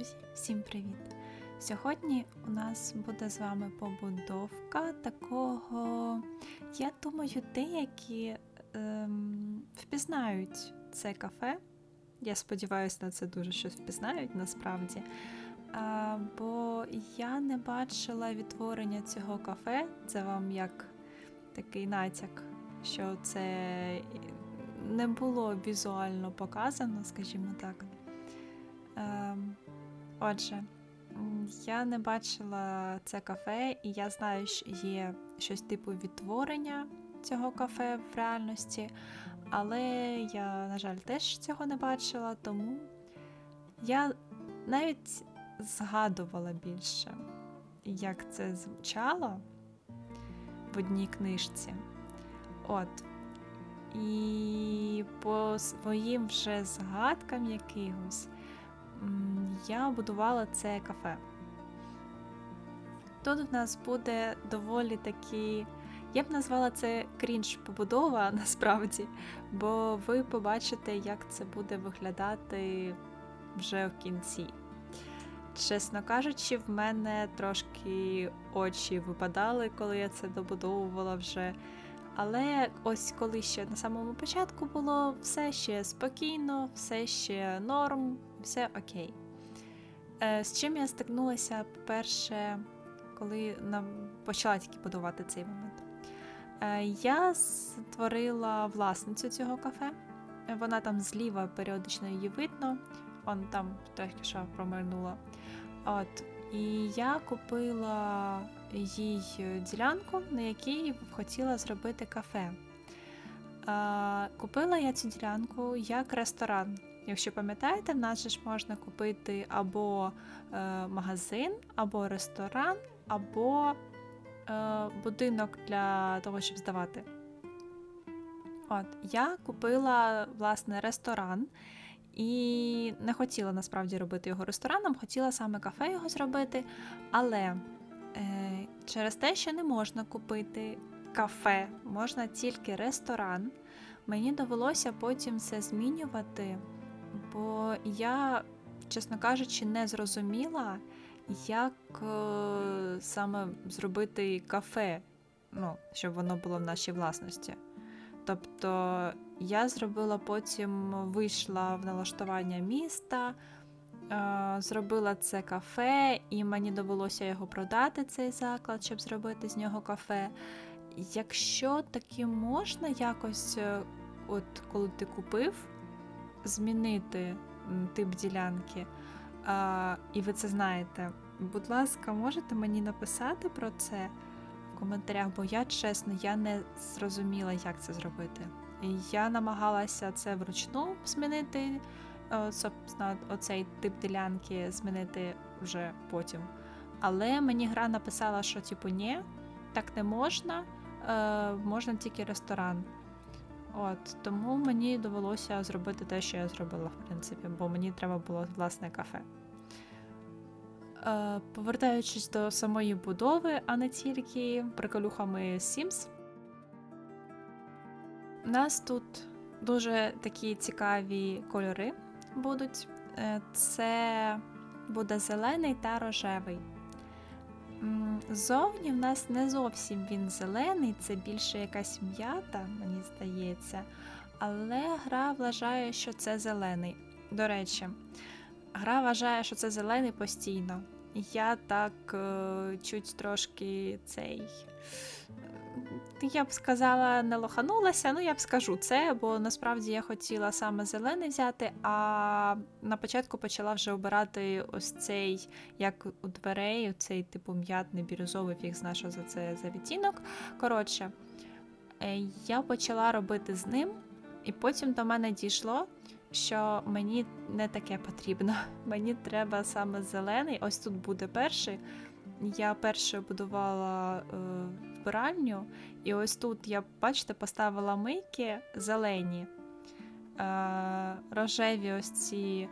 друзі! Всім привіт! Сьогодні у нас буде з вами побудовка такого. Я думаю, деякі ем, впізнають це кафе. Я сподіваюся, на це дуже щось впізнають насправді. А, бо я не бачила відтворення цього кафе. Це вам як такий натяк, що це не було візуально показано, скажімо так. Отже, я не бачила це кафе, і я знаю, що є щось типу відтворення цього кафе в реальності, але я, на жаль, теж цього не бачила, тому я навіть згадувала більше, як це звучало в одній книжці. От. І по своїм вже згадкам якихось я будувала це кафе. Тут в нас буде доволі такі. Я б назвала це крінж побудова насправді, бо ви побачите, як це буде виглядати вже в кінці. Чесно кажучи, в мене трошки очі випадали, коли я це добудовувала вже. Але ось коли ще на самому початку було все ще спокійно, все ще норм, все окей. Е, З чим я стикнулася, по-перше, коли нам почала тільки будувати цей момент. Е, Я створила власницю цього кафе. Е, Вона там зліва періодично її видно. Он там трохи що промайнула. От. І я купила їй ділянку, на якій хотіла зробити кафе. Купила я цю ділянку як ресторан. Якщо пам'ятаєте, в нас же ж можна купити або е, магазин, або ресторан, або е, будинок для того, щоб здавати. От, я купила власне ресторан і не хотіла насправді робити його рестораном, хотіла саме кафе його зробити, але е, через те, що не можна купити кафе, можна тільки ресторан, мені довелося потім це змінювати, бо я, чесно кажучи, не зрозуміла, як е, саме зробити кафе, ну, щоб воно було в нашій власності. Тобто я зробила потім, вийшла в налаштування міста, е, зробила це кафе, і мені довелося його продати, цей заклад, щоб зробити з нього кафе. Якщо таки можна якось, е, от коли ти купив, змінити тип ділянки, і ви це знаєте, будь ласка, можете мені написати про це в коментарях, бо я чесно, я не зрозуміла, як це зробити. Я намагалася це вручну змінити, собственно, оцей тип ділянки змінити вже потім. Але мені гра написала, що типу ні, так не можна, е, можна тільки ресторан. От, тому мені довелося зробити те, що я зробила, в принципі, бо мені треба було власне кафе. Е, повертаючись до самої будови, а не тільки приколюхами Sims, у нас тут дуже такі цікаві кольори будуть. Е, Це буде зелений та рожевий. Зовні в нас не зовсім він зелений, це більше якась м'ята, мені здається. Але гра вважає, що це зелений. До речі, гра вважає, що це зелений постійно. Я так е, чуть трошки цей. Я б сказала, не лоханулася, ну я б скажу це, бо насправді я хотіла саме зелений взяти, а на початку почала вже обирати ось цей, як у дверей, цей типу м'ятний бірюзовий фіг зна, що за це за відтінок. Коротше, е, я почала робити з ним, і потім до мене дійшло, що мені не таке потрібно. Мені треба саме зелений. Ось тут буде перший. Я перше будувала е, вбиральню, і ось тут я, бачите, поставила мийки зелені, е, рожеві ось ці,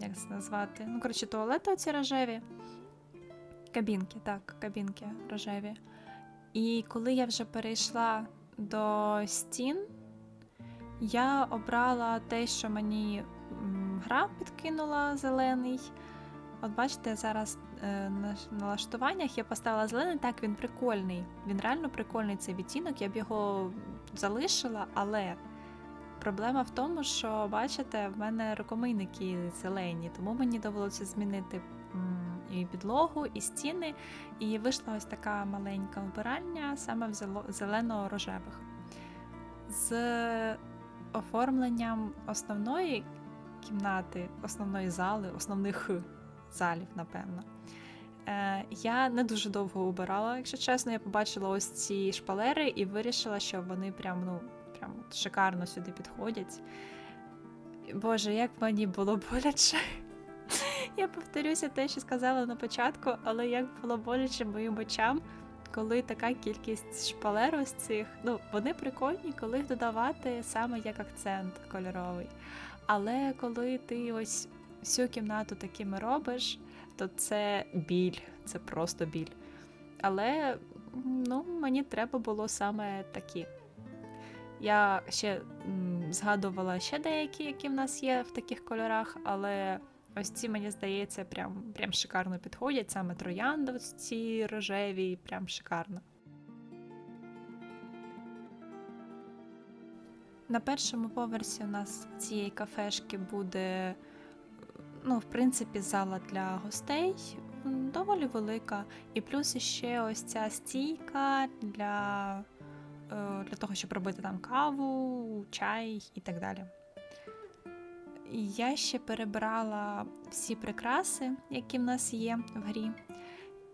як це назвати? Ну, коротше, туалети оці рожеві. Кабінки, так, кабінки рожеві. І коли я вже перейшла до стін, я обрала те, що мені гра підкинула зелений. От бачите, зараз е, на налаштуваннях я поставила зелений, так він прикольний. Він реально прикольний цей відтінок, я б його залишила, але проблема в тому, що бачите, в мене рукомийники зелені, тому мені довелося змінити і підлогу, і стіни, і вийшла ось така маленька вбиральня саме в зелено-рожевих. З оформленням основної кімнати, основної зали, основних залів, напевно. Е, я не дуже довго убирала, якщо чесно, я побачила ось ці шпалери і вирішила, що вони прям, ну, прям шикарно сюди підходять. Боже, як мені було боляче. Я повторюся те, що сказала на початку, але як було боляче моїм очам, коли така кількість шпалер ось цих, ну, вони прикольні, коли їх додавати саме як акцент кольоровий. Але коли ти ось всю кімнату такими робиш, то це біль, це просто біль. Але ну, мені треба було саме такі. Я ще згадувала ще деякі, які в нас є в таких кольорах, але ось ці, мені здається, прям, прям шикарно підходять. Саме троянда, ось ці рожеві, прям шикарно. На першому поверсі у нас цієї кафешки буде, ну, в принципі, зала для гостей доволі велика. І плюс ще ось ця стійка для, е, для того, щоб робити там каву, чай і так далі. Я ще перебрала всі прикраси, які в нас є в грі.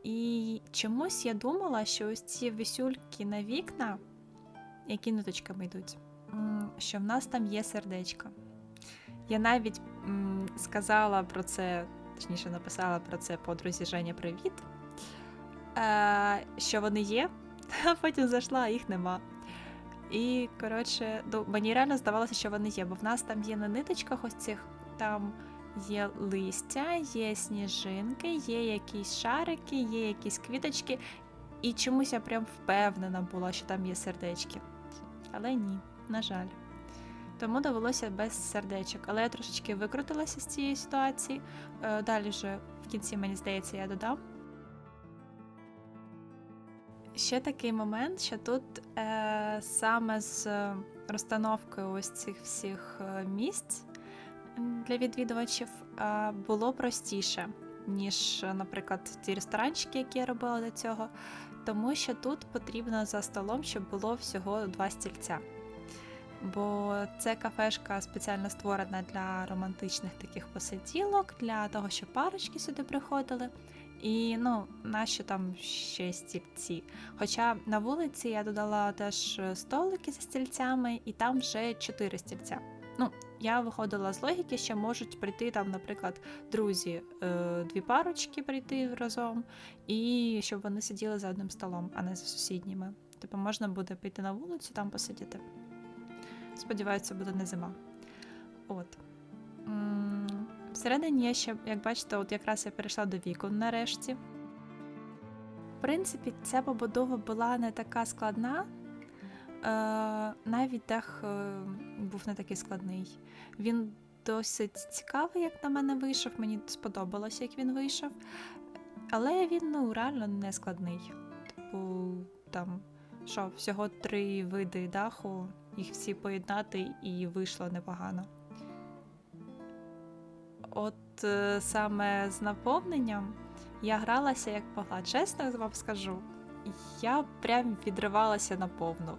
І чомусь я думала, що ось ці висюльки на вікна, які ниточками йдуть, що в нас там є сердечко. Я навіть сказала про це, точніше написала про це подрузі Женя Привіт, е, що вони є, а потім зайшла, а їх нема. І, коротше, ну, мені реально здавалося, що вони є, бо в нас там є на ниточках ось цих, там є листя, є сніжинки, є якісь шарики, є якісь квіточки. І чомусь я прям впевнена була, що там є сердечки. Але ні, на жаль. Тому довелося без сердечок. Але я трошечки викрутилася з цієї ситуації. Е, Далі вже в кінці, мені здається, я додам. Ще такий момент, що тут е, саме з розстановкою ось цих всіх е, місць для відвідувачів е, було простіше, ніж, е, наприклад, ті ресторанчики, які я робила до цього, тому що тут потрібно за столом, щоб було всього два стільця. Бо це кафешка спеціально створена для романтичних таких посиділок, для того, щоб парочки сюди приходили. І ну, наші там ще стільці. Хоча на вулиці я додала теж столики зі стільцями, і там вже чотири стільця. Ну, я виходила з логіки, що можуть прийти там, наприклад, друзі, е, дві парочки прийти разом, і щоб вони сиділи за одним столом, а не за сусідніми. Типу, можна буде піти на вулицю, там посидіти. Сподіваюся, буде не зима. От. Всередині я ще, як бачите, от якраз я перейшла до вікон нарешті. В принципі, ця побудова була не така складна. Е, навіть дах е, був не такий складний. Він досить цікавий, як на мене вийшов. Мені сподобалося, як він вийшов. Але він ну, реально не складний. Типу, там, що, всього три види даху, їх всі поєднати і вийшло непогано. От е, саме з наповненням я гралася як могла. Чесно вам скажу, я прям відривалася наповну.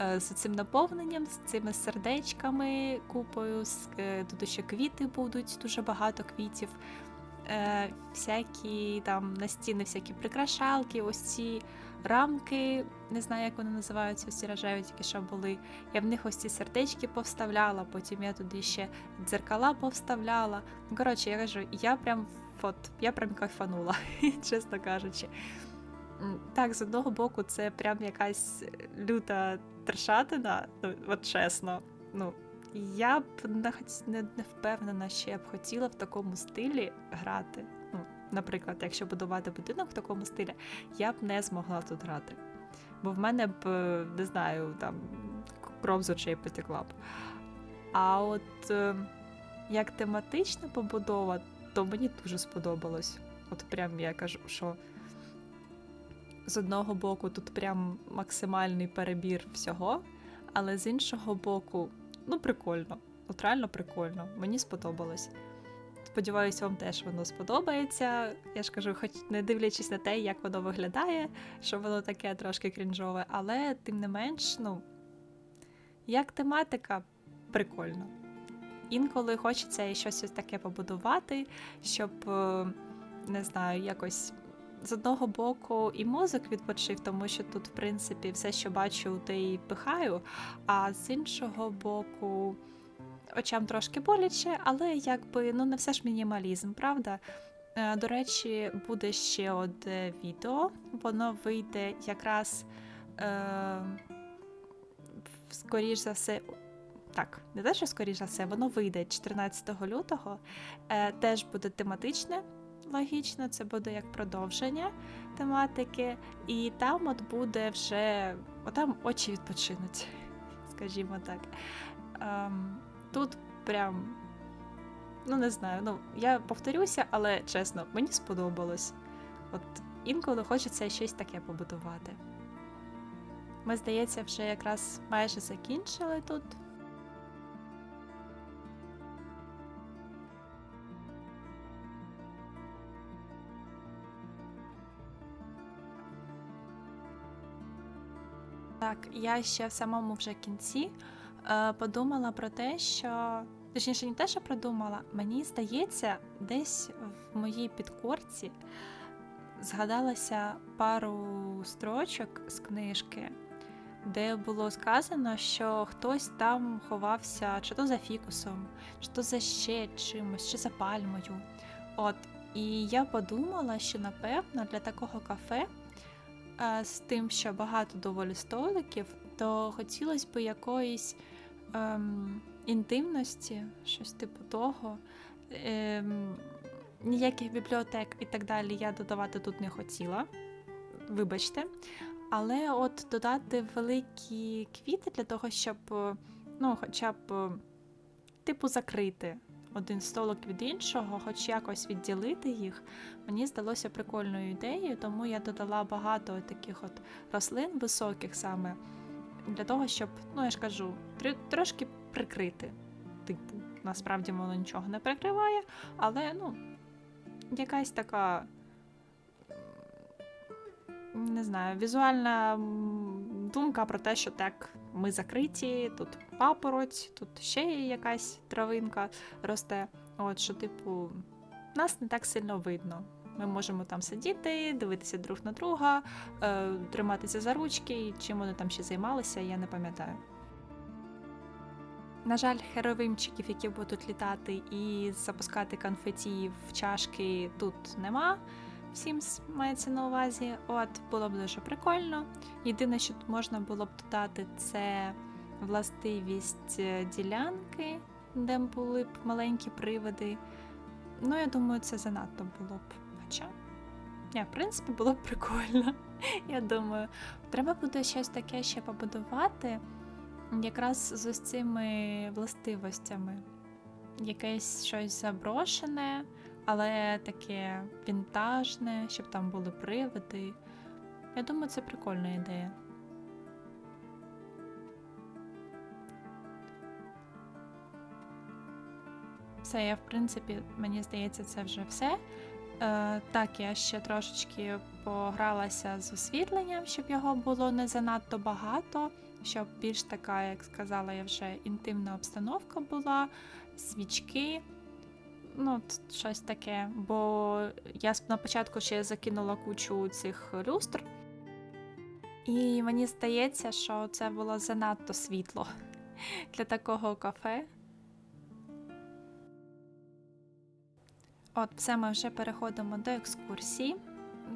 Е, З цим наповненням, з цими сердечками, купою, е, тут ще квіти будуть, дуже багато квітів. Е, всякі там на стіни, всякі прикрашалки, ось ці рамки, не знаю, як вони називаються, ось ці рожеві, тільки що були. Я в них ось ці сердечки повставляла, потім я туди ще дзеркала повставляла. Ну, коротше, я кажу, я прям от, я прям кайфанула, чесно кажучи. Так, з одного боку, це прям якась люта трешатина, ну, от чесно. Ну, я б не, не, не впевнена, що я б хотіла в такому стилі грати. Ну, наприклад, якщо будувати будинок в такому стилі, я б не змогла тут грати. Бо в мене б, не знаю, там кров з очей потекла б. А от е, як тематична побудова, то мені дуже сподобалось. От прям я кажу, що з одного боку тут прям максимальний перебір всього, але з іншого боку, ну прикольно. От реально прикольно. Мені сподобалось. Сподіваюсь, вам теж воно сподобається. Я ж кажу, хоч не дивлячись на те, як воно виглядає, що воно таке трошки крінжове, але тим не менш, ну, як тематика, прикольно. Інколи хочеться і щось таке побудувати, щоб, е, не знаю, якось з одного боку і мозок відпочив, тому що тут, в принципі, все, що бачу, те й пихаю, а з іншого боку, очам трошки боляче, але якби ну не все ж мінімалізм, правда? Е, До речі, буде ще одне відео. Воно вийде якраз е, скоріш за все. Так, не те, що скоріш за все, воно вийде 14 лютого. Е, теж буде тематичне, логічно, це буде як продовження тематики. І там от буде вже. Отам очі відпочинуть, скажімо так. Ем, тут прям. Ну, не знаю, ну я повторюся, але чесно, мені сподобалось. От інколи хочеться щось таке побудувати. Ми, здається, вже якраз майже закінчили тут. Так, я ще в самому вже кінці е, подумала про те, що точніше, не те, що продумала, мені здається, десь в моїй підкорці згадалася пару строчок з книжки, де було сказано, що хтось там ховався чи то за фікусом, чи то за ще чимось, чи за пальмою. От, і я подумала, що напевно для такого кафе з тим, що багато доволі столиків, то хотілося б якоїсь ем, інтимності, щось типу того. Ем, ніяких бібліотек і так далі я додавати тут не хотіла. Вибачте. Але от додати великі квіти для того, щоб ну, хоча б типу закрити один столик від іншого, хоч якось відділити їх, мені здалося прикольною ідеєю, тому я додала багато таких от рослин високих саме для того, щоб, ну я ж кажу, тр- трошки прикрити. Типу, насправді воно нічого не прикриває, але ну, якась така. Не знаю, візуальна думка про те, що так, ми закриті, тут папороть, тут ще є якась травинка росте. От що, типу, нас не так сильно видно. Ми можемо там сидіти, дивитися друг на друга, е, триматися за ручки, і чим вони там ще займалися, я не пам'ятаю. На жаль, херовимчиків, які будуть літати і запускати конфеті в чашки, тут нема. Всім мається на увазі. От було б дуже прикольно. Єдине, що можна було б додати, це властивість е, ділянки, де були б маленькі приводи. Ну, я думаю, це занадто було б. Хоча, ні, в принципі, було б прикольно. Я думаю, треба буде щось таке ще побудувати, якраз з ось цими властивостями. Якесь щось заброшене, але таке вінтажне, щоб там були привиди. Я думаю, це прикольна ідея. Все, я, в принципі, мені здається, це вже все. Е, так, я ще трошечки погралася з освітленням, щоб його було не занадто багато, щоб більш така, як сказала я вже, інтимна обстановка була, свічки. Ну, щось таке. Бо я на початку ще закинула кучу цих люстр. І мені здається, що це було занадто світло для такого кафе. От, все, ми вже переходимо до екскурсії.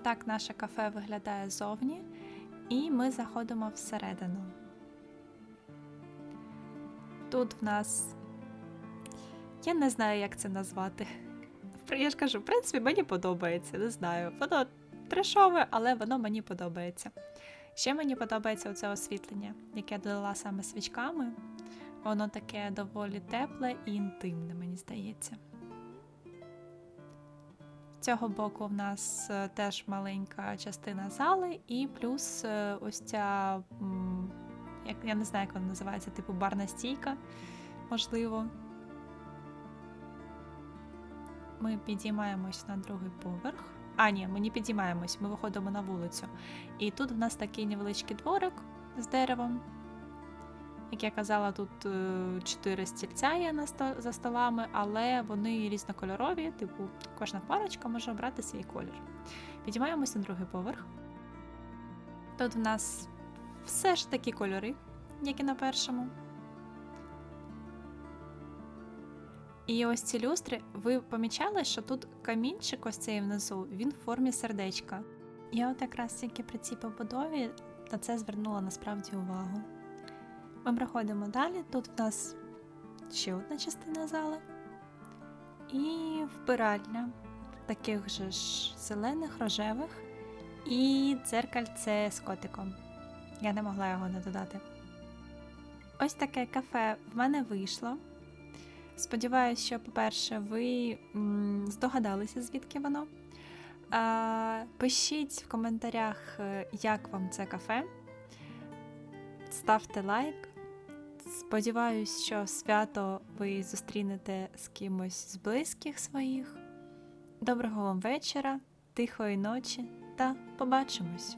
Так наше кафе виглядає зовні, і ми заходимо всередину. Тут в нас. Я не знаю, як це назвати. Я ж кажу, в принципі, мені подобається, не знаю. Воно трешове, але воно мені подобається. Ще мені подобається оце освітлення, яке я додала саме свічками. Воно таке доволі тепле і інтимне, мені здається. Цього боку в нас е, теж маленька частина зали, і плюс е, ось ця, як, я не знаю, як вона називається, типу барна стійка, можливо. Ми підіймаємось на другий поверх. А, ні, ми не підіймаємось, ми виходимо на вулицю. І тут в нас такий невеличкий дворик з деревом. Як я казала, тут е, чотири стільця є за столами, але вони різнокольорові, типу, кожна парочка може обрати свій колір. Підіймаємося на другий поверх. Тут в нас все ж такі кольори, як і на першому. І ось ці люстри, ви помічали, що тут камінчик ось цей внизу, він в формі сердечка. Я от якраз тільки при цій побудові на це звернула насправді увагу. Ми проходимо далі. Тут в нас ще одна частина зали. І вбиральня таких же ж зелених, рожевих. І дзеркальце з котиком. Я не могла його не додати. Ось таке кафе в мене вийшло. Сподіваюсь, що, по-перше, ви здогадалися, звідки воно. Пишіть в коментарях, е, як вам це кафе. Ставте лайк. Сподіваюсь, що свято ви зустрінете з кимось з близьких своїх. Доброго вам вечора, тихої ночі та побачимось!